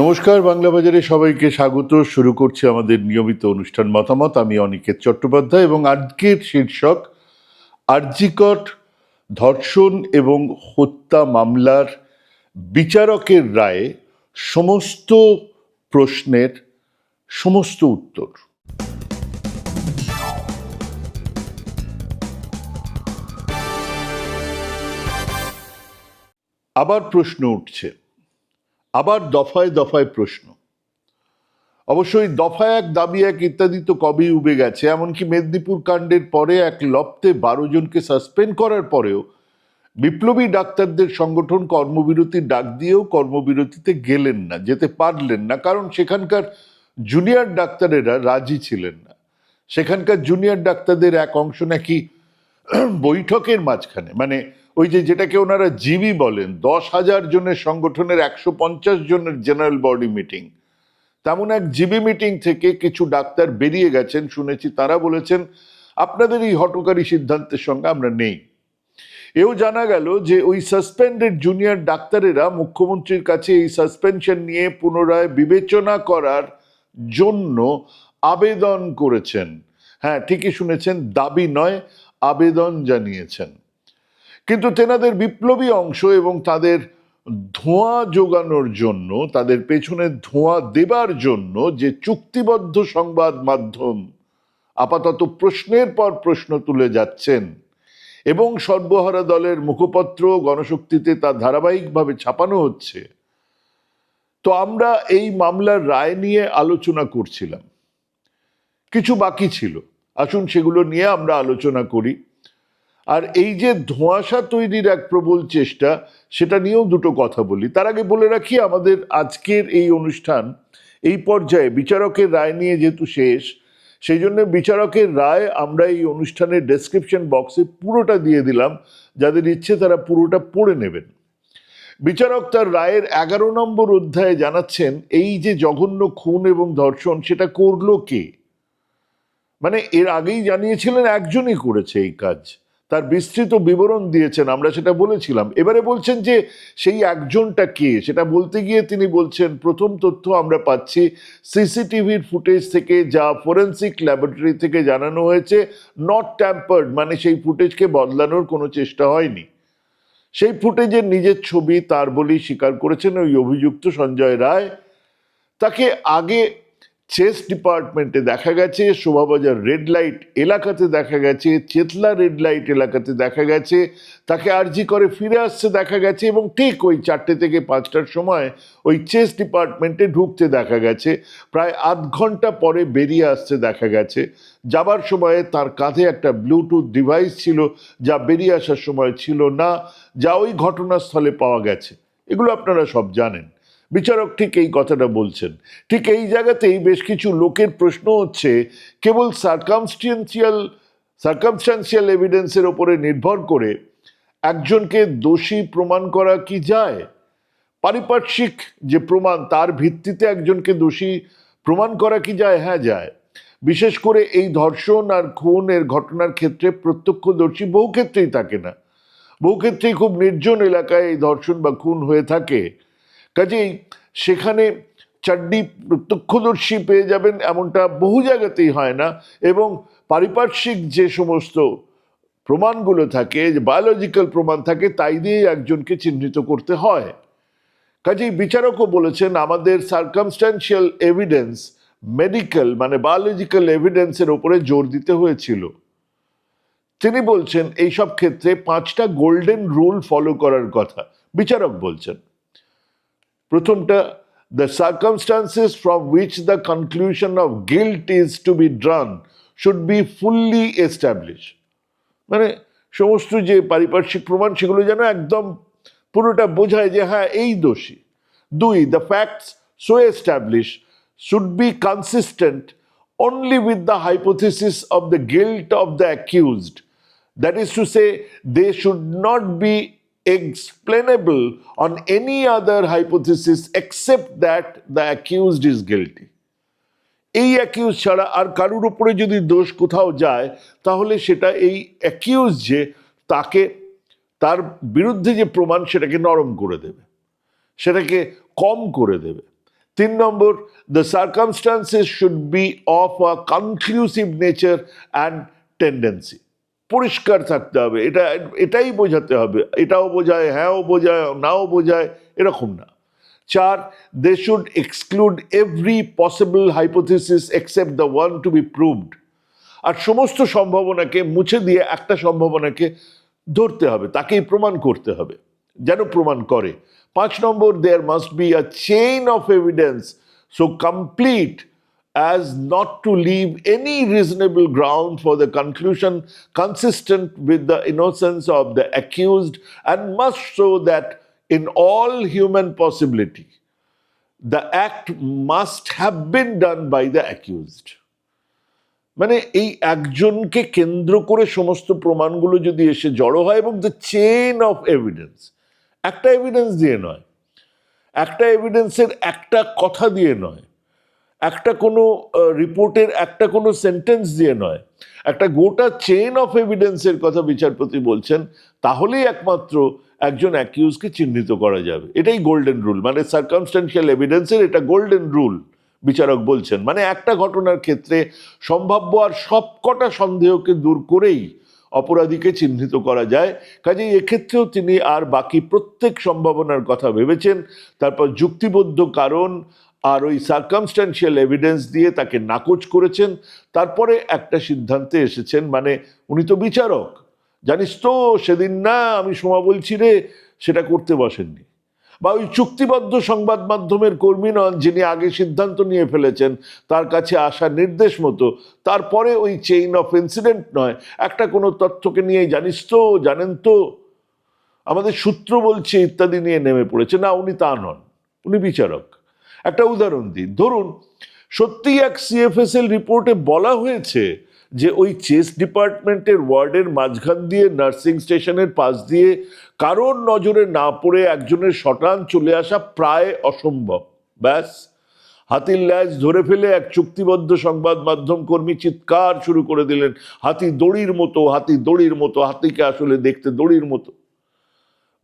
নমস্কার, বাংলা বাজারে সবাইকে স্বাগত। শুরু করছি আমাদের নিয়মিত অনুষ্ঠান মতামত। আমি অনিকেত চট্টোপাধ্যায় এবং আজকের শীর্ষক আর্জিকট ধর্ষণ এবং হত্যা মামলার বিচারকের রায়ে সমস্ত প্রশ্নের সমস্ত উত্তর। আবার প্রশ্ন উঠছে। আবার দফায় দফায় প্রশ্ন। অবশ্যই দফা এক দাবি এক ইত্যাদি তো কবেই উবে গেছে, এমনকি মেদিনীপুর কাণ্ডের পরে এক লপ্তে বারো জনকে সাসপেন্ড করার পরেও বিপ্লবী ডাক্তারদের সংগঠন কর্মবিরতির ডাক দিয়েও কর্মবিরতিতে গেলেন না, যেতে পারলেন না, কারণ সেখানকার জুনিয়র ডাক্তারেরা রাজি ছিলেন না। সেখানকার জুনিয়র ডাক্তারদের এক অংশ নাকি বৈঠকের মাঝখানে মানে ওই যে যেটাকে ওনারা জিবি বলেন, দশ হাজার জনের সংগঠনের একশো পঞ্চাশ জনের জেনারেল বডি মিটিং। তেমন এক জিবি মিটিং থেকে কিছু ডাক্তার বেরিয়ে গেছেন, শুনেছি তারা বলেছেন, আপনাদের এই হটকারী সিদ্ধান্তের সঙ্গে আমরা নেই। এও জানা গেল যে ওই সাসপেন্ডেড জুনিয়র ডাক্তারেরা মুখ্যমন্ত্রীর কাছে এই সাসপেনশন নিয়ে পুনরায় বিবেচনা করার জন্য আবেদন করেছেন। হ্যাঁ ঠিকই শুনেছেন, দাবি নয়, আবেদন জানিয়েছেন। কিন্তু তেনাদের বিপ্লবী অংশ এবং তাদের ধোঁয়া যোগানোর জন্য, তাদের পেছনে ধোঁয়া দেবার জন্য যে চুক্তিবদ্ধ সংবাদ মাধ্যম আপাতত প্রশ্নের পর প্রশ্ন তুলে যাচ্ছেন এবং সর্বহারা দলের মুখপত্র গণশক্তিতে তা ধারাবাহিকভাবে ছাপানো হচ্ছে, তো আমরা এই মামলার রায় নিয়ে আলোচনা করছিলাম। কিছু বাকি ছিল। আসুন সেগুলো নিয়ে আমরা আলোচনা করি। আর এই যে ধোঁয়াশা তৈরির এক প্রবল চেষ্টা, সেটা নিয়েও দুটো কথা বলি। তার আগে বলে রাখি, আমাদের আজকের এই অনুষ্ঠান এই পর্যায়ে বিচারকের রায় নিয়ে যেহেতু শেষ, সেই জন্য বিচারকের রায় আমরা এই অনুষ্ঠানের ডেসক্রিপশন বক্সে পুরোটা দিয়ে দিলাম। যাদের ইচ্ছে তারা পুরোটা পড়ে নেবেন। বিচারক তার রায়ের এগারো নম্বর অধ্যায়ে জানাচ্ছেন, এই যে জঘন্য খুন এবং ধর্ষণ, সেটা করল কে? মানে এর আগেই জানিয়েছিলেন, একজনই করেছে এই কাজ। তার বিস্তৃত বিবরণ দিয়েছেন, আমরা সেটা বলেছিলাম। এবারে বলছেন যে সেই একজনটা কে? সেটা বলতে গিয়ে তিনি বলছেন, প্রথম তথ্য আমরা পাচ্ছি, সিসিটিভির ফুটেজ থেকে যা ফরেন্সিক ল্যাবরেটরি থেকে জানানো হয়েছে নট ট্যাম্পার্ড মানে সেই ফুটেজকে বদলানোর কোনো চেষ্টা হয়নি। সেই ফুটেজের নিজের ছবি তার বলেই স্বীকার করেছেন ওই অভিযুক্ত সঞ্জয় রায়। তাকে আগে চেস ডিপার্টমেন্টে দেখা গেছে, শোভাবাজার রেড লাইট এলাকাতে দেখা গেছে, চেতলা রেড লাইট এলাকাতে দেখা গেছে, তাকে আর্জি করে ফিরে আসছে দেখা গেছে এবং ঠিক ওই চারটে থেকে পাঁচটার সময় ওই চেস ডিপার্টমেন্টে ঢুকতে দেখা গেছে। প্রায় আধ ঘণ্টা পরে বেরিয়ে আসতে দেখা গেছে। যাবার সময়ে তার কাঁধে একটা ব্লুটুথ ডিভাইস ছিল, যা বেরিয়ে আসার সময় ছিল না, যা ওই ঘটনাস্থলে পাওয়া গেছে। এগুলো আপনারা সব জানেন। বিচারক ঠিক এই কথাটা বলছেন। ঠিক এই জায়গাতেই বেশ কিছু লোকের প্রশ্ন হচ্ছে, কেবল সার্কামস্টেন্সিয়াল সার্কামস্টান্সিয়াল এভিডেন্সের ওপরে নির্ভর করে একজনকে দোষী প্রমাণ করা কি যায়? পারিপার্শ্বিক যে প্রমাণ, তার ভিত্তিতে একজনকে দোষী প্রমাণ করা কি যায়? হ্যাঁ যায়। বিশেষ করে এই ধর্ষণ আর খুনের ঘটনার ক্ষেত্রে প্রত্যক্ষদর্শী বহু ক্ষেত্রেই থাকে না। বহু ক্ষেত্রেই খুব নির্জন এলাকায় এই ধর্ষণ বা খুন হয়ে থাকে। কাজেই সেখানে চাড্ডি প্রত্যক্ষদর্শী পেয়ে যাবেন, এমনটা বহু জায়গাতেই হয় না। এবং পারিপার্শ্বিক যে সমস্ত প্রমাণগুলো থাকে, যে বায়োলজিক্যাল প্রমাণ থাকে, তাই দিয়েই একজনকে চিহ্নিত করতে হয়। কাজেই বিচারকও বলেছেন, আমাদের সার্কামস্ট্যান্সিয়াল এভিডেন্স মেডিকেল মানে বায়োলজিক্যাল এভিডেন্সের ওপরে জোর দিতে হয়েছিল। তিনি বলছেন, এইসব ক্ষেত্রে পাঁচটা গোল্ডেন রুল ফলো করার কথা। বিচারক বলছেন। প্রথমটা the circumstances from which the conclusion of guilt is to be drawn should be fully established মানে সমস্ত যে পারিপার্শ্বিক প্রমাণ সেগুলো যেন একদম পুরোটা বোঝায় যে হ্যাঁ এই দোষী দুই the facts so established should be consistent only with the hypothesis of the guilt of the accused. That is to say, they should not be explainable on any other hypothesis except that the accused is guilty. এই accused ছাড়া আর কারুর উপরে যদি দোষ কোথাও যায়, তাহলে সেটা এই অ্যাকিউজ যে, তাকে, তার বিরুদ্ধে যে প্রমাণ সেটাকে নরম করে দেবে। সেটাকে কম করে দেবে। তিন নম্বর the circumstances should be of a conclusive nature and tendency পরিষ্কার থাকতে হবে। এটা, এটাই বোঝাতে হবে। এটাও বোঝায়, হ্যাঁও বোঝায়, নাও বোঝায়, এরকম না। চার they should exclude every possible hypothesis except the one to be proved আর সমস্ত সম্ভাবনাকে মুছে দিয়ে একটা সম্ভাবনাকে ধরতে হবে, তাকেই প্রমাণ করতে হবে, যেন প্রমাণ করে। পাঁচ নম্বর there must be a chain of evidence so complete as not to leave any reasonable ground for the conclusion consistent with the innocence of the accused and must show that in all human possibility the act must have been done by the accused মানে এই একজনকে কেন্দ্র করে সমস্ত প্রমাণগুলো যদি এসে জড়ো হয় এবং দ্য চেইন অফ এভিডেন্স একটা এভিডেন্স দিয়ে নয় একটা এভিডেন্সের একটা কথা দিয়ে নয় একটা কোনো রিপোর্টের একটা কোনো সেন্টেন্স দিয়ে নয়। একটা গোটা চেইন অফ এভিডেন্সের কথা বিচারপতি বলছেন, তাহলেই একমাত্র একজন অ্যাকিউজকে চিহ্নিত করা যাবে। এটাই গোল্ডেন রুল মানে সার্কামস্টেন্সিয়াল এভিডেন্সের এটা গোল্ডেন রুল বিচারক বলছেন। মানে একটা ঘটনার ক্ষেত্রে সম্ভাব্য আর সবকটা সন্দেহকে দূর করেই অপরাধীকে চিহ্নিত করা যায়। কাজেই এক্ষেত্রেও তিনি আর বাকি প্রত্যেক সম্ভাবনার কথা ভেবেছেন। তারপর যুক্তিবদ্ধ কারণ আর ওই সার্কামস্ট্যান্সিয়াল এভিডেন্স দিয়ে তাকে নাকচ করেছেন। তারপরে একটা সিদ্ধান্তে এসেছেন মানে উনি তো বিচারক। জানিস তো, সেদিন না আমি সমা বলছি রে, সেটা করতে বসেননি। বা ওই চুক্তিবদ্ধ সংবাদ মাধ্যমের কর্মী নন যিনি আগে সিদ্ধান্ত নিয়ে ফেলেছেন, তার কাছে আসা নির্দেশ মতো। তারপরে ওই চেইন অফ ইনসিডেন্ট নয়, একটা কোনো তথ্যকে নিয়ে, জানিস তো, জানেন তো, আমাদের সূত্র বলছে ইত্যাদি নিয়ে নেমে পড়েছে। না, উনি তা নন, উনি বিচারক। একটা উদাহরণ দিই। ধরুন, সত্যি এক সিএফএসএল রিপোর্টে বলা হয়েছে যে ওই চেস ডিপার্টমেন্টের ওয়ার্ডের মাঝখান দিয়ে নার্সিং স্টেশনের পাশ দিয়ে কারোর নজরে না পড়ে একজনের শটান চলে আসা প্রায় অসম্ভব। ব্যাস, হাতির ল্যাজ ধরে ফেলে এক চুক্তিবদ্ধ সংবাদ মাধ্যম কর্মী চিৎকার শুরু করে দিলেন, হাতি দড়ির মতো, হাতি দড়ির মতো, হাতিকে আসলে দেখতে দড়ির মতো।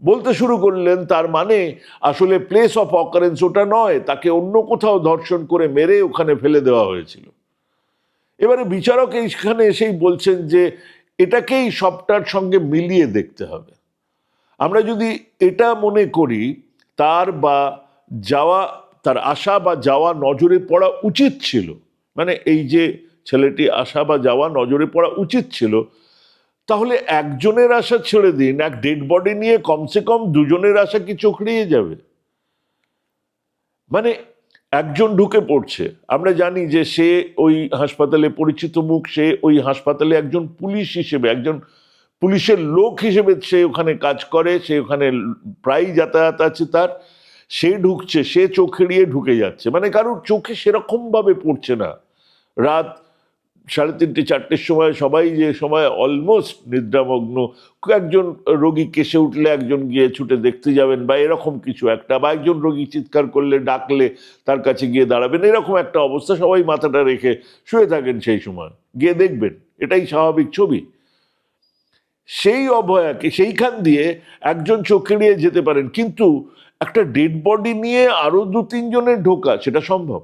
বলতে শুরু করলেন, তার মানে আসলে প্লেস অফ অকারেন্স ওটা নয়, তাকে অন্য কোথাও ধর্ষণ করে মেরে ওখানে ফেলে দেওয়া হয়েছিল। এবারে বিচারক এইখানে এসেই বলছেন যে এটাকেই সবটার সঙ্গে মিলিয়ে দেখতে হবে। আমরা যদি এটা মনে করি, তার বা যাওয়া, তার আশা বা যাওয়া নজরে পড়া উচিত ছিল। মানে এই যে ছেলেটি আসা বা যাওয়া নজরে পড়া উচিত ছিল তাহলে একজনের আশা ছেড়ে দিন, এক ডেড বডি নিয়ে কমসে কম দুজনের আশা কি চোখড়িয়ে যাবে? মানে একজন ঢুকে পড়ছে, আমরা জানি যে সে ওই হাসপাতালে পরিচিত মুখ, সে ওই হাসপাতালে একজন পুলিশ হিসেবে, একজন পুলিশের লোক হিসেবে সে ওখানে কাজ করে, সে ওখানে প্রায়ই যাতায়াত আছে তার, সে ঢুকছে, সে চোখ এড়িয়ে ঢুকে যাচ্ছে। মানে কারোর চোখে সেরকমভাবে পড়ছে না। রাত সাড়ে তিনটে, চারটের সময় সবাই যে সময় অলমোস্ট নিদ্রামগ্ন, একজন রোগী কেসে উঠলে একজন গিয়ে ছুটে দেখতে যাবেন বা এরকম কিছু একটা, বা একজন রোগী চিৎকার করলে, ডাকলে তার কাছে গিয়ে দাঁড়াবেন, এরকম একটা অবস্থা সবাই মাথাটা রেখে শুয়ে থাকেন সেই সময়, গিয়ে দেখবেন, এটাই স্বাভাবিক ছবি। সেই অভয়াকে, সেইখান দিয়ে একজন চোখ এড়িয়ে যেতে পারেন, কিন্তু একটা ডেড বডি নিয়ে আরও দু তিনজনের ঢোকা, সেটা সম্ভব।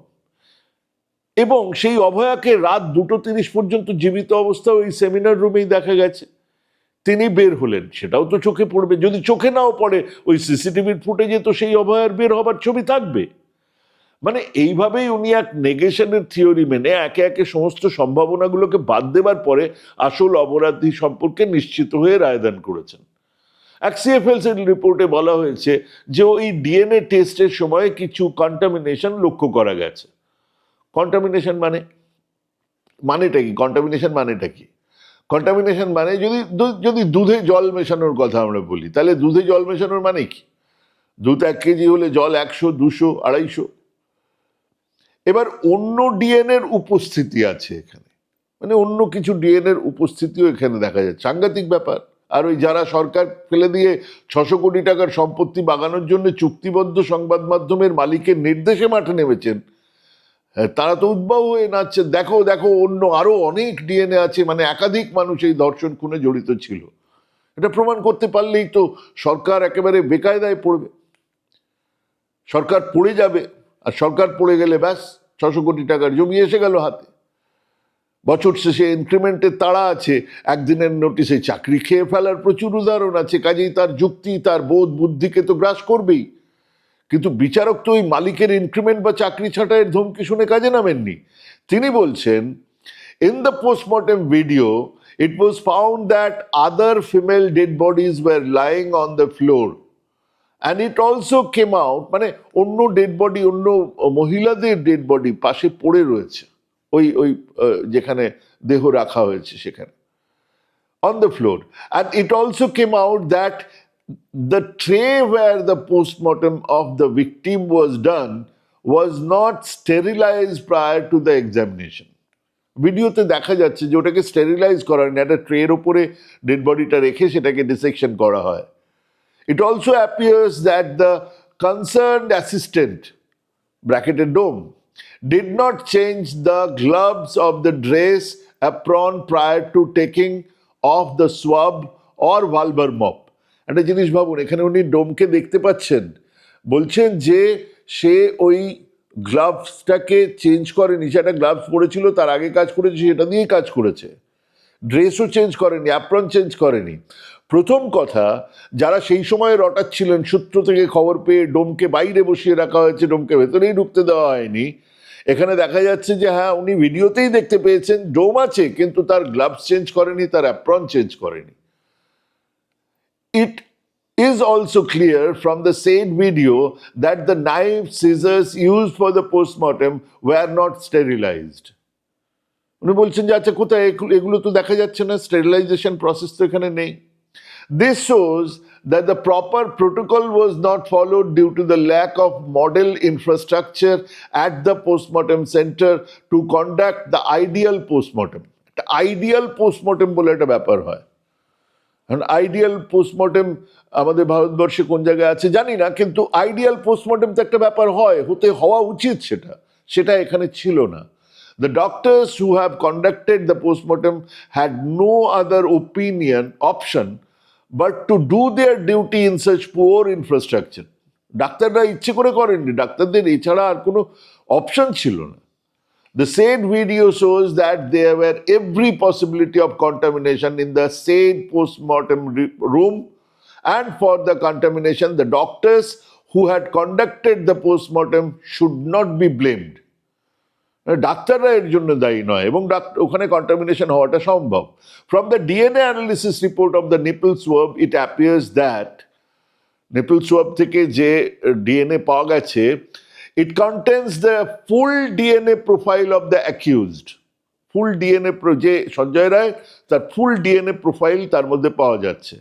এবং সেই অভয়াকে রাত দুটো তিরিশ পর্যন্ত জীবিত অবস্থা ওই সেমিনার রুমেই দেখা গেছে। তিনি বের হলেন, সেটাও তো চোখে পড়বে। যদি চোখে নাও পড়ে, ওই সিসিটিভির ফুটেজে তো সেই অভয়ার বের হবার ছবি থাকবে। মানে এইভাবেই উনি এক নেগেশনের থিওরি মেনে একে একে সমস্ত সম্ভাবনাগুলোকে বাদ দেবার পরে আসল অপরাধী সম্পর্কে নিশ্চিত হয়ে রায়দান করেছেন। এক সিএফএলস রিপোর্টে বলা হয়েছে যে ওই ডিএনএ টেস্টের সময় কিছু কন্টামিনেশন লক্ষ্য করা গেছে। কন্টামিনেশন মানে মানেটা কি? কন্টামিনেশন মানেটা কি? কন্টামিনেশন মানে যদি যদি দুধে জল মেশানোর কথা আমরা বলি, তাহলে দুধে জল মেশানোর মানে কি? দুধ এক কেজি হলে জল একশো, দুশো, আড়াইশো। এবার অন্য ডিএনএর উপস্থিতি আছে এখানে। মানে অন্য কিছু ডিএনএর উপস্থিতিও এখানে দেখা যাচ্ছে। সাংঘাতিক ব্যাপার। আর ওই যারা সরকার ফেলে দিয়ে ছশো কোটি টাকার সম্পত্তি বাগানোর জন্য চুক্তিবদ্ধ সংবাদ মাধ্যমের মালিকের নির্দেশে মাঠে নেমেছেন তারা তো উদ্বাহ হয়ে নাচছে। দেখো দেখো, অন্য আরও অনেক ডিএনএ আছে মানে একাধিক মানুষ এই ধর্ষণ খুনে জড়িত ছিল। এটা প্রমাণ করতে পারলেই তো সরকার একেবারে বেকায়দায় পড়বে। সরকার পড়ে যাবে, আর সরকার পড়ে গেলে ব্যাস, ছশো কোটি টাকার জমি এসে গেল হাতে। বছর শেষে ইনক্রিমেন্টের তাড়া আছে, একদিনের নোটিশে চাকরি খেয়ে ফেলার প্রচুর উদাহরণ আছে, কাজেই তার যুক্তি, তার বোধ, বুদ্ধিকে তো গ্রাস করবেই। কিন্তু বিচারক তো ওই মালিকের ইনক্রিমেন্ট বা চাকরি ছাঁটাইয়ের ধমকি শুনে কাজে নামেননি। তিনি বলছেন in the postmortem video it was found that other female dead bodies were lying on the floor and it also came out মানে অন্য ডেড বডি অন্য মহিলাদের ডেড বডি পাশে পড়ে রয়েছে। ওই ওই যেখানে দেহ রাখা হয়েছে সেখানে। On the floor. And it also came out that the tray where the postmortem of the victim was done was not sterilized prior to the examination. ভিডিওতে দেখা যাচ্ছে যে ওটাকে স্টেরিলাইজ করা হয়নি একটা ট্রের ওপরে ডেড বডিটা রেখে সেটাকে ডিসেকশন করা হয় it also appears that the concerned assistant bracketed dome did not change the gloves of the dress apron prior to taking off the swab or vulvar mop একটা জিনিস ভাবুন, এখানে উনি ডোমকে দেখতে পাচ্ছেন। বলছেন যে সে ওই গ্লাভসটাকে চেঞ্জ করেনি একটা গ্লাভস পরেছিল, তার আগে কাজ করেছে, সেটা দিয়েই কাজ করেছে। ড্রেসও চেঞ্জ করেনি, অ্যাপ্রন চেঞ্জ করেনি। প্রথম কথা, যারা সেই সময় রটাচ্ছিলেন, সূত্র থেকে খবর পেয়ে ডোমকে বাইরে বসিয়ে রাখা হয়েছে, ডোমকে ভেতরেই ঢুকতে দেওয়া হয়নি। এখানে দেখা যাচ্ছে যে হ্যাঁ উনি ভিডিওতেই দেখতে পেয়েছেন, ডোম আছে, কিন্তু তার গ্লাভস চেঞ্জ করেনি, তার অ্যাপ্রন চেঞ্জ করেনি। It is also clear from the same video that the knife, scissors used for the postmortem were not sterilized. উনি বলছেন যে আচ্ছা কোথায়? এগুলো তো দেখা যাচ্ছে না স্টেরিলাইজেশন প্রসেস তো এখানে নেই। This shows that the proper protocol was not followed due to the lack of model infrastructure at the postmortem centre to conduct the ideal postmortem ideal postmortem বলে একটা ব্যাপার হয়। কারণ আইডিয়াল পোস্টমর্টেম আমাদের ভারতবর্ষে কোন জায়গায় আছে জানি না, কিন্তু আইডিয়াল পোস্টমর্টেম তো একটা ব্যাপার হয়, হতে হওয়া উচিত সেটা। সেটা এখানে ছিল না। The doctors who have conducted the postmortem had no other opinion option but to do their duty in such poor infrastructure ডাক্তাররা ইচ্ছে করে করেননি, ডাক্তারদের এছাড়া আর কোনো অপশন ছিল না। The said video shows that there were every possibility of contamination in the said postmortem room, and for the contamination, the doctors who had conducted the postmortem should not be blamed. ডাক্তাররা এর জন্য দায়ী নয় এবং ওখানে contamination হওয়াটা সম্ভব from the DNA analysis report of the nipple swab it appears that nipple swab থেকে যে ডিএনএ পাওয়া গেছে it contains the full DNA profile of the accused full DNA যে সঞ্জয় রায়, তার ফুল ডিএনএ প্রোফাইল তার মধ্যে পাওয়া যাচ্ছে।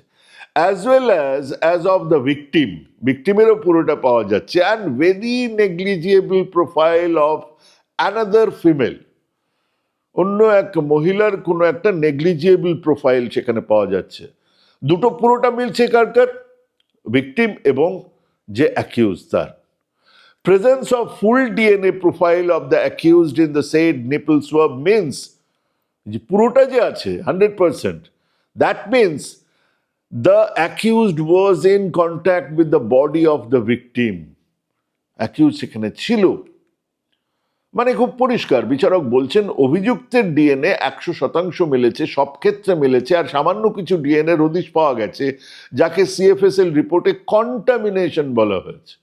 As well as as of the victim ভিকটিমেরও পুরোটা পাওয়া যাচ্ছে। And very negligible profile of another female অন্য এক মহিলার কোনো একটা নেগলিজিয়েবল প্রোফাইল সেখানে পাওয়া যাচ্ছে। দুটো পুরোটা মিলছে কার কার? ভিকটিম এবং যে অ্যাকিউজ তার। Presence of full DNA profile of the accused in the said nipple swab means, যে পুরোটা যে আছে hundred percent that means the accused was in contact with the body of the victim accused সেখানে ছিল। মানে খুব পরিষ্কার, বিচারক বলছেন, অভিযুক্তের ডিএনএ একশো শতাংশ মিলেছে, সব ক্ষেত্রে মিলেছে, আর সামান্য কিছু ডিএনএ হদিশ পাওয়া গেছে, যাকে সিএফএসএল রিপোর্টে কন্টামিনেশন বলা হয়েছে।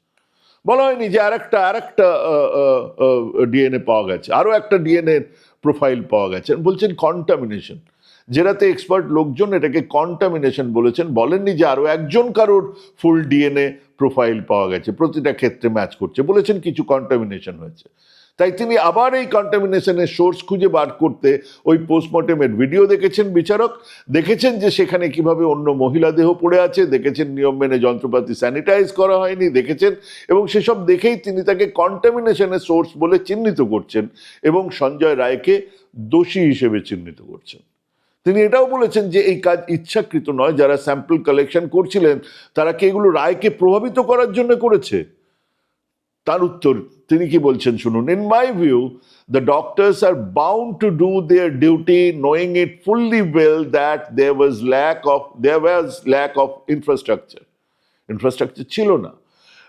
বলা হয়নি যে আরেকটা আরেকটা ডিএনএ পাওয়া গেছে। আরও একটা ডিএনএ প্রোফাইল পাওয়া গেছে। বলছেন কন্টামিনেশন যেটাতে এক্সপার্ট লোকজন এটাকে কন্টামিনেশন বলেছেন। বলেননি যে আরও একজন কারোর ফুল ডিএনএ প্রোফাইল পাওয়া গেছে। প্রতিটা ক্ষেত্রে ম্যাচ করছে। বলেছেন কিছু কন্টামিনেশন হয়েছে। তাই তিনি আবার এই কন্টামিনেশনের সোর্স খুঁজে বার করতে ওই পোস্টমর্টেমের ভিডিও দেখেছেন বিচারক। দেখেছেন যে সেখানে কীভাবে অন্য মহিলা দেহ পড়ে আছে, দেখেছেন নিয়ম মেনে যন্ত্রপাতি স্যানিটাইজ করা হয়নি, দেখেছেন এবং সেসব দেখেই তিনি তাকে কন্টামিনেশনের সোর্স বলে চিহ্নিত করছেন এবং সঞ্জয় রায়কে দোষী হিসেবে চিহ্নিত করছেন। তিনি এটাও বলেছেন যে এই কাজ ইচ্ছাকৃত নয়, যারা স্যাম্পল কালেকশন করছিলেন, তারা কি এগুলো রায়কে প্রভাবিত করার জন্য করেছে? তার উত্তর তিনি কি বলছেন শুনুন in my view the doctors are bound to do their duty knowing it fully well that they was lack of they was lack of infrastructure infrastructure ছিল না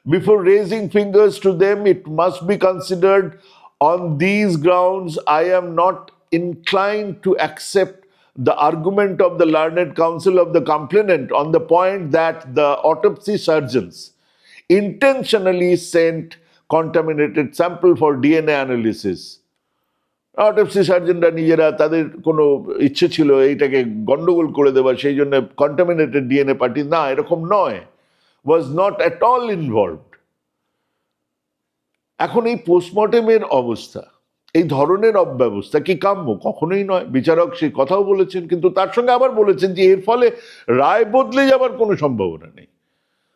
Before raising fingers to them, it must be considered on these grounds, I am not inclined to accept the argument of the learned counsel of the complainant on the point that the autopsy surgeons intentionally sent contaminated sample for DNA analysis. Autopsy সার্জনরা নিজেরা তাদের কোনো ইচ্ছে ছিল এইটাকে গন্ডগোল করে দেওয়ার সেই জন্য কন্টামিনেটেড ডিএনএ পার্টি না, এরকম নয়। Was not at all involved এখন এই পোস্টমর্টেমের অবস্থা, এই ধরনের অব্যবস্থা কি কাম্য? কখনোই নয়। বিচারক সেই কথাও বলেছেন, কিন্তু তার সঙ্গে আবার বলেছেন যে এর ফলে রায় বদলে যাবার কোনো সম্ভাবনা নেই।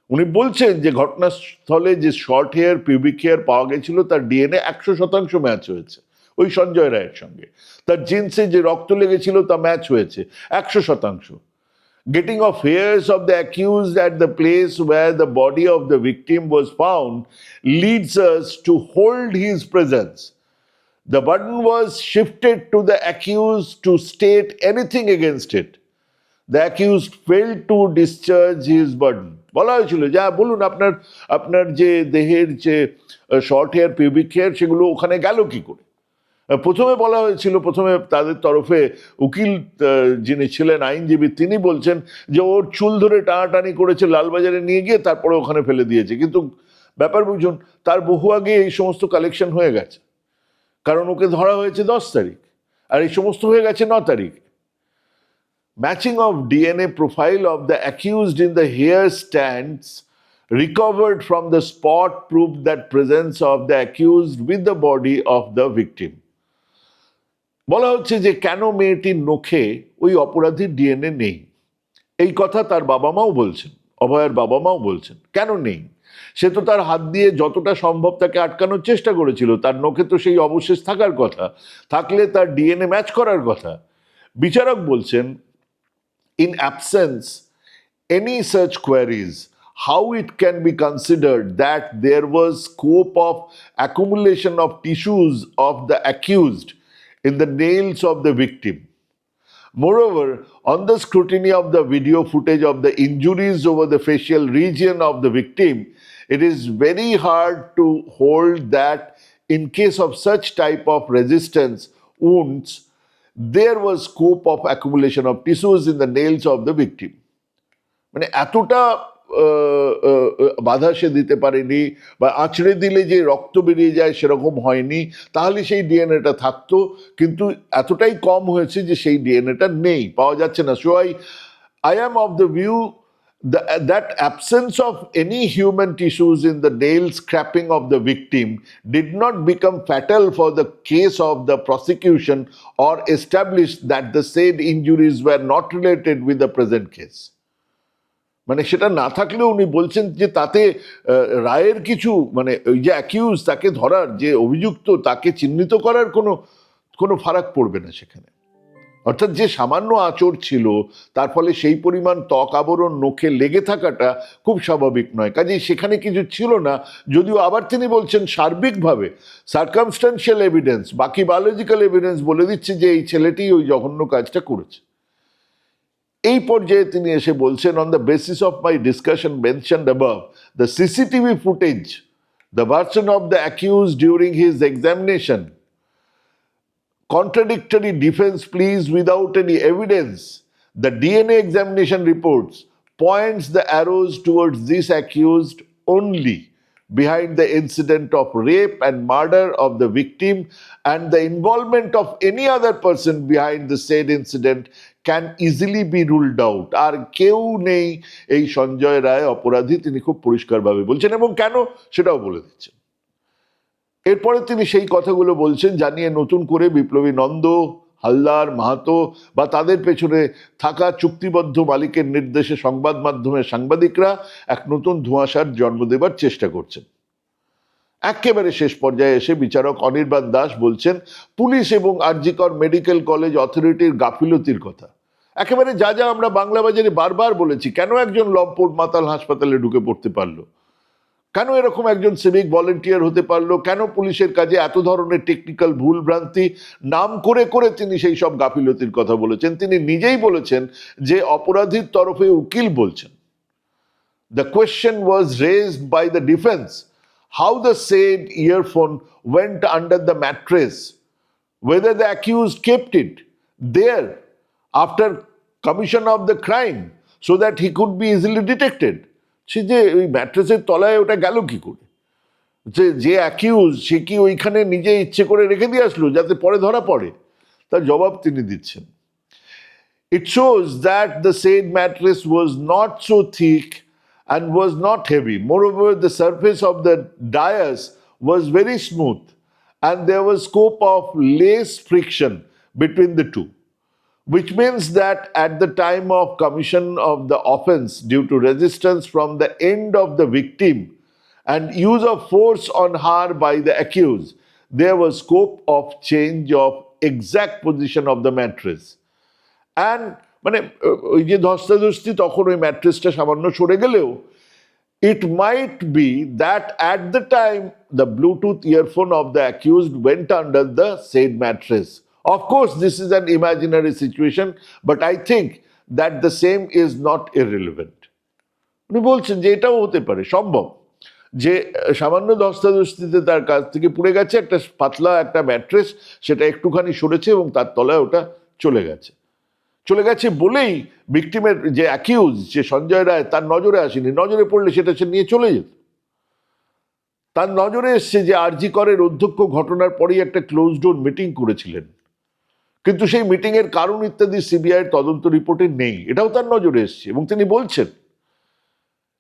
উনি বলছেন যে ঘটনাস্থলে যে শর্ট হেয়ার পিউবিক হেয়ার পাওয়া গেছিল, তার ডিএনএ একশো শতাংশ ম্যাচ হয়েছে, ওই সঞ্জয় রায়ের সঙ্গে। তার জিন্সে যে রক্ত লেগেছিল, তা ম্যাচ হয়েছে, একশো শতাংশ। Getting of hairs of the accused at the place where the body of the victim was found leads us to hold his presence the burden was shifted to the accused to state anything against it The accused failed to discharge his burden. বলা হয়েছিল, যা বলুন আপনার আপনার যে দেহের যে short hair pubic hair সেগুলো ওখানে গেল কি করে? প্রথমে বলা হয়েছিল, প্রথমে তাদের তরফে উকিল যিনি ছিলেন আইনজীবী, তিনি বলছেন যে ওর চুল ধরে টানাটানি করেছে, লালবাজারে নিয়ে গিয়ে তারপরে ওখানে ফেলে দিয়েছে। কিন্তু ব্যাপার বুঝুন, তার বহু আগে এই সমস্ত কালেকশন হয়ে গেছে। কারণ ওকে ধরা হয়েছে দশ তারিখ, আর এই সমস্ত হয়ে গেছে ন তারিখ। Matching of DNA profile of the accused in the hair stands recovered from the spot proved that presence of the accused with the body of the victim. বলা হচ্ছে যে কেন মেয়েটির নখে ওই অপরাধীর ডিএনএ নেই? এই কথা তার বাবা মাও বলছেন, অভয়ের বাবা মাও বলছেন, কেন নেই? সে তো তার হাত দিয়ে যতটা সম্ভব তাকে আটকানোর চেষ্টা করেছিল, তার নখে তো সেই অবশেষ থাকার কথা, থাকলে তার ডিএনএ ম্যাচ করার কথা। বিচারক বলছেন in absence any such queries how it can be considered that there was scope of accumulation of tissues of the accused in the nails of the victim? Moreover, on the scrutiny of the video footage of the injuries over the facial region of the victim, it is very hard to hold that in case of such type of resistance wounds, there was scope of accumulation of tissues in the nails of the victim. মানে এতটা বাধা সে দিতে পারেনি বা আঁচড়ে দিলে যে রক্ত বেরিয়ে যায় সেরকম হয়নি, তাহলে সেই ডিএনএটা থাকতো কিন্তু এতটাই কম হয়েছে যে সেই ডিএনএটা নেই, পাওয়া যাচ্ছে না so I I am of the view the, uh, that absence of any human tissues in the nail scraping of the victim did not become fatal for the case of the prosecution or establish that the said injuries were not related with the present case. মানে সেটা না থাকলেও উনি বলছেন যে তাতে রায়ের কিছু মানে ওই যে অ্যাকিউজ তাকে ধরার যে অভিযুক্ত তাকে চিহ্নিত করার কোনো কোনো ফারাক পড়বে না সেখানে অর্থাৎ যে সামান্য আঁচড় ছিল, তার ফলে সেই পরিমাণ ত্বক আবরণ নখে লেগে থাকাটা খুব স্বাভাবিক নয়। কাজেই সেখানে কিছু ছিল না, যদিও আবার তিনি বলছেন সার্বিকভাবে সার্কামস্টান্সিয়াল এভিডেন্স বাকি বায়োলজিক্যাল এভিডেন্স বলে দিচ্ছে যে এই ছেলেটি ওই জঘন্য কাজটা করেছে। এই পর্যায়ে তিনি এসে বলছেন on the basis of my discussion mention above the CCTV footage the version of the accused during his examination contradictory defense pleas without any evidence, the DNA examination reports points the arrows towards this accused only behind the incident of rape and murder of the victim and the involvement of any other person behind the said incident can easily be ruled out আর কেউ নেই এই সঞ্জয় রায় অপরাধী তিনি খুব পরিষ্কারভাবে বলছেন এবং কেন সেটাও বলে দিচ্ছেন এরপরে তিনি সেই কথাগুলো বলছেন, জানিয়ে নতুন করে বিপ্লবী নন্দ, হালদার, মাহাতো বা তাদের পেছনে থাকা চুক্তিবদ্ধ মালিকের নির্দেশে সংবাদ মাধ্যমের সাংবাদিকরা এক নতুন ধোঁয়াশার জন্ম দেবার চেষ্টা করছেন। একেবারে শেষ পর্যায়ে এসে বিচারক অনির্বাণ দাস বলছেন, পুলিশ এবং আরজিকর মেডিকেল কলেজ অথরিটির গাফিলতির কথা। একেবারে যা যা আমরা বাংলা বাজারে বারবার বলেছি, কেন একজন লম্পট মাতাল হাসপাতালে ঢুকে পড়তে পারল? কেন এরকম একজন সিভিক ভলেন্টিয়ার হতে পারল? কেন পুলিশের কাজে এত ধরনের টেকনিক্যাল ভুল ভ্রান্তি নাম করে করে তিনি সেই সব গাফিলতির কথা বলেছেন। তিনি নিজেই বলেছেন যে অপরাধীর তরফে উকিল বলছেন। The question was raise by the defence how the said earphone went under the mattress whether the accused kept it there after commission of the crime so that he could be easily detected সে যে ওই ম্যাট্রেসের তলায় ওটা গেল কি করে? যে যে accused সে কি ওইখানে নিজে ইচ্ছে করে রেখে দিয়ে আসলো যাতে পরে ধরা পড়ে? তার জবাব তিনি দিচ্ছেন। It shows that the said mattress was not so thick and was not heavy moreover the surface of the dais was very smooth and there was scope of less friction between the two which means that at the time of commission of the offense due to resistance from the end of the victim and use of force on her by the accused, there was scope of change of exact position of the mattress. And মানে ওই যে ধস্তাধস্তি তখন ওই ম্যাট্রেসটা সামান্য সরে গেলেও it might be that at the time the Bluetooth earphone of the accused went under the said mattress of course this is an imaginary situation but I think that the same is not irrelevant উনি বলছেন যে এটাও হতে পারে, সম্ভব। যে সামান্য ধস্তাধস্তিতে তার কাছ থেকে পুড়ে গেছে একটা পাতলা একটা ম্যাট্রেস, সেটা একটুখানি সরেছে এবং তার তলায় ওটা চলে গেছে। চলে গেছে বলেই ভিকটিমের যে অ্যাকিউজ যে সঞ্জয় রায়, তার নজরে আসেনি। নজরে পড়লে সেটা সে নিয়ে চলে যেত। তার নজরে এসছে যে আরজি করের অধ্যক্ষ ঘটনার পরেই একটা ক্লোজ ডোর মিটিং করেছিলেন। কিন্তু সেই মিটিংয়ের কারণ ইত্যাদি সিবিআই তদন্ত রিপোর্টে নেই। এটাও তার নজরে এসছে এবং তিনি বলছেন,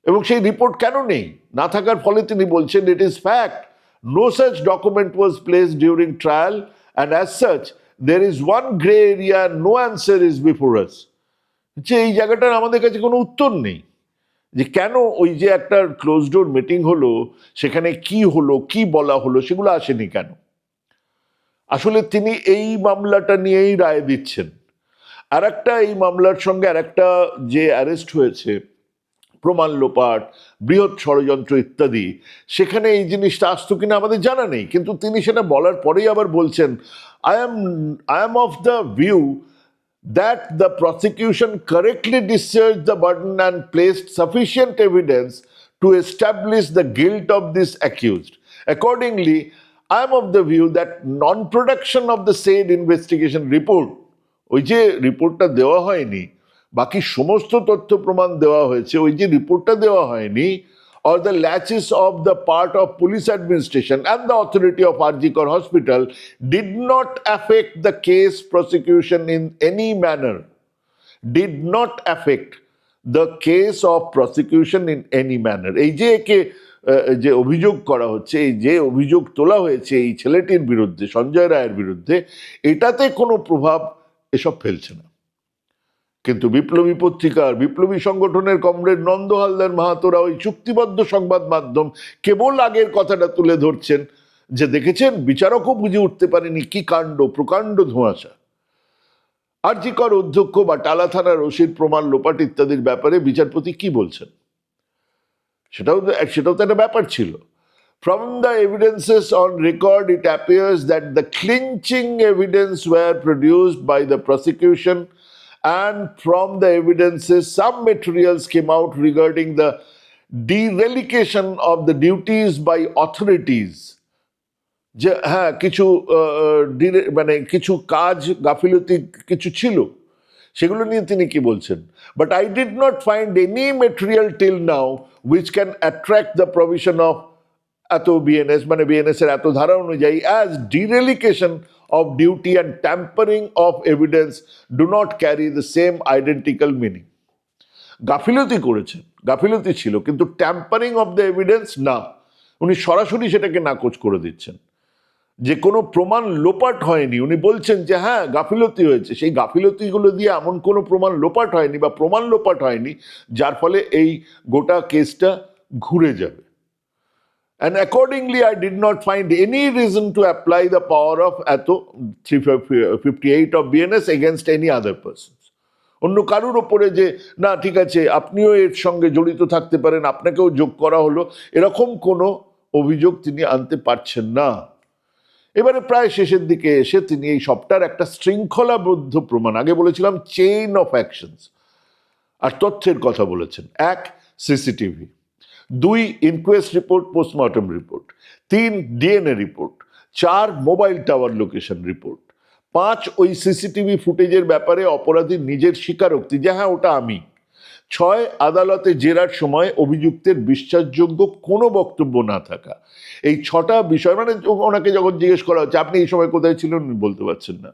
এবং সেই রিপোর্ট কেন নেই? না থাকার ফলে তিনি বলছেন it is fact no such document was place during trial and as such there is one grey area no answer is before us যে এই জায়গাটার আমাদের কাছে কোনো উত্তর নেই। যে কেন ওই যে একটা ক্লোজ ডোর মিটিং হলো, সেখানে কি হলো, কি বলা হলো, সেগুলো আসেনি কেন? আসলে তিনি এই মামলাটা নিয়েই রায় দিচ্ছেন আর একটা এই মামলার সঙ্গে আর একটা যে অ্যারেস্ট হয়েছে প্রমাণ লোপাট বৃহৎ ষড়যন্ত্র ইত্যাদি সেখানে এই জিনিসটা আসতো কিনা আমাদের জানা নেই কিন্তু তিনি সেটা বলার পরেই আবার বলছেন I am I am of the view that the prosecution correctly discharge the burden and placed sufficient evidence to establish the guilt of this accused. Accordingly, I am of the view that non-production of the said investigation report, ওই যে রিপোর্টটা দেওয়া হয়নি বাকি সমস্ত তথ্য প্রমাণ দেওয়া হয়েছে ওই যে রিপোর্টটা দেওয়া হয়নি or the laches of the part of police administration and the authority of R G Kar hospital did not affect the case prosecution in any manner did not affect the case of prosecution in any manner এই যে একে যে অভিযোগ করা হচ্ছে, এই যে অভিযোগ তোলা হয়েছে এই ছেলেটির বিরুদ্ধে, সঞ্জয় রায়ের বিরুদ্ধে, এটাতে কোনো প্রভাব এসব ফেলছে না। কিন্তু বিপ্লবী পত্রিকার, বিপ্লবী সংগঠনের কমরেড নন্দ হালদার মাহাতোরা ওই চুক্তিবদ্ধ সংবাদ মাধ্যম কেবল আগের কথাটা তুলে ধরছেন যে, দেখেছেন? বিচারকও বুঝে উঠতে পারেনি কি কাণ্ড, প্রকাণ্ড ধোঁয়াশা। আরজিকর অধ্যক্ষ বা টালা থানার ওসির প্রমাণ, লোপাট ইত্যাদির ব্যাপারে বিচারপতি কি বলছেন? সেটাও তো সেটাও তো একটা ব্যাপার ছিল। From the evidences on record it appears that the clinching evidence were produce by the prosecution and from the evidences some materials came out regarding the dereliction of the duties by authorities যে হ্যাঁ কিছু মানে কিছু কাজ, গাফিলতি কিছু ছিল, সেগুলো নিয়ে তিনি কি বলছেন? But I did not find any material till now which can attract the provision of এত বিএনএস মানে বিএনএস এর এত ধারা অনুযায়ী as dereliction of duty and tampering of evidence do not carry the same identical meaning গাফিলতি করেছেন গাফিলতি ছিল, কিন্তু ট্যাম্পারিং অফ দ্য এভিডেন্স না। উনি সরাসরি সেটাকে নাকচ করে দিচ্ছেন। যে কোনো প্রমাণ লোপাট হয়নি। উনি বলছেন যে হ্যাঁ গাফিলতি হয়েছে। সেই গাফিলতিগুলো দিয়ে এমন কোনো প্রমাণ লোপাট হয়নি বা প্রমাণ লোপাট হয়নি যার ফলে এই গোটা কেসটা ঘুরে যাবে। And accordingly, I did not find any reason to apply the power of ATO 358 of BNS against any other persons. অন্য কারুর ওপরে যে না ঠিক আছে আপনিও এর সঙ্গে জড়িত থাকতে পারেন আপনাকেও যোগ করা হলো। এরকম কোনো অভিযোগ তিনি আনতে পারছেন না। এবারে প্রায় শেষের দিকে এসে তিনি এই সবটার একটা শৃঙ্খলাবদ্ধ প্রমাণ। আগে বলেছিলাম চেইন অফ অ্যাকশনস আর তথ্যের কথা বলেছেন। এক সিসিটিভি দুই ইনকোয়েস্ট রিপোর্ট পোস্টমর্টম রিপোর্ট তিন ডিএনএ রিপোর্ট চার মোবাইল টাওয়ার লোকেশন রিপোর্ট পাঁচ, ওই সিসিটিভি ফুটেজের ব্যাপারে অপরাধীর নিজের স্বীকারোক্তি যে হ্যাঁ ওটা আমি। ছয় আদালতে জেরার সময় অভিযুক্তের বিশ্বাসযোগ্য কোনো বক্তব্য না থাকা। এই ছটা বিষয় মানে ওনাকে যখন জিজ্ঞেস করা হচ্ছে, আপনি এই সময় কোথায় ছিলেন? বলতে পারছেন না।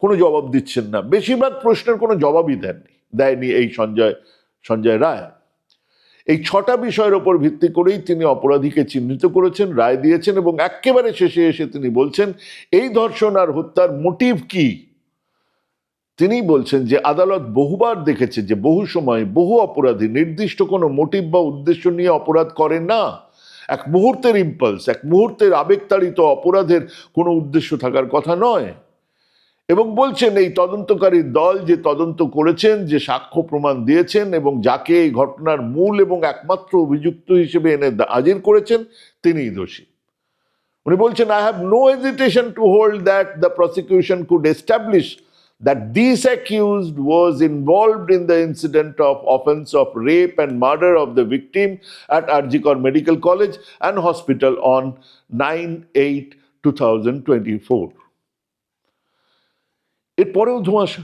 কোনো জবাব দিচ্ছেন না। বেশিরভাগ প্রশ্নের কোনো জবাবই দেননি, দেয়নি এই সঞ্জয় সঞ্জয় রায়। এই ছটা বিষয়ের ওপর ভিত্তি করেই তিনি অপরাধীকে চিহ্নিত করেছেন, রায় দিয়েছেন এবং একেবারে শেষে এসে তিনি বলছেন, এই ধর্ষণ আর হত্যার মোটিভ কি? তিনি বলছেন যে আদালত বহুবার দেখেছে যে বহু সময় বহু অপরাধী নির্দিষ্ট কোনো মোটিভ বা উদ্দেশ্য নিয়ে অপরাধ করে না। এক মুহূর্তের ইম্পালস এক মুহূর্তের আবেগতাড়িত অপরাধের কোনো উদ্দেশ্য থাকার কথা নয়। এবং বলছেন এই তদন্তকারী দল যে তদন্ত করেছেন, যে সাক্ষ্য প্রমাণ দিয়েছেন এবং যাকে এই ঘটনার মূল এবং একমাত্র অভিযুক্ত হিসেবে এনে হাজির করেছেন, তিনিই দোষী। উনি বলছেন I have no hesitation to hold that the prosecution could establish that this accused was involved in the incident of offense of rape and murder of the victim at Arjikor Medical College and Hospital on 9-8-2024. এরপরেও ধোঁয়াশা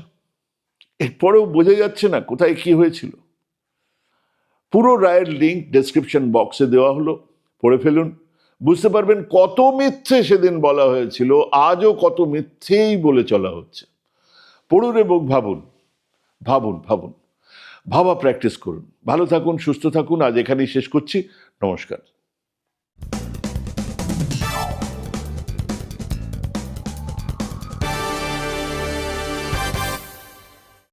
এরপরেও বোঝা যাচ্ছে না কোথায় কি হয়েছিল পুরো রায়ের লিঙ্ক ডেসক্রিপশন বক্সে দেওয়া হলো পড়ে ফেলুন বুঝতে পারবেন কত মিথ্যে সেদিন বলা হয়েছিল আজও কত মিথ্যেই বলে চলা হচ্ছে পড়ুন এবং ভাবুন। ভাবুন ভাবুন। ভাবা প্র্যাকটিস করুন। ভালো থাকুন, সুস্থ থাকুন। আজ এখানেই শেষ করছি। নমস্কার।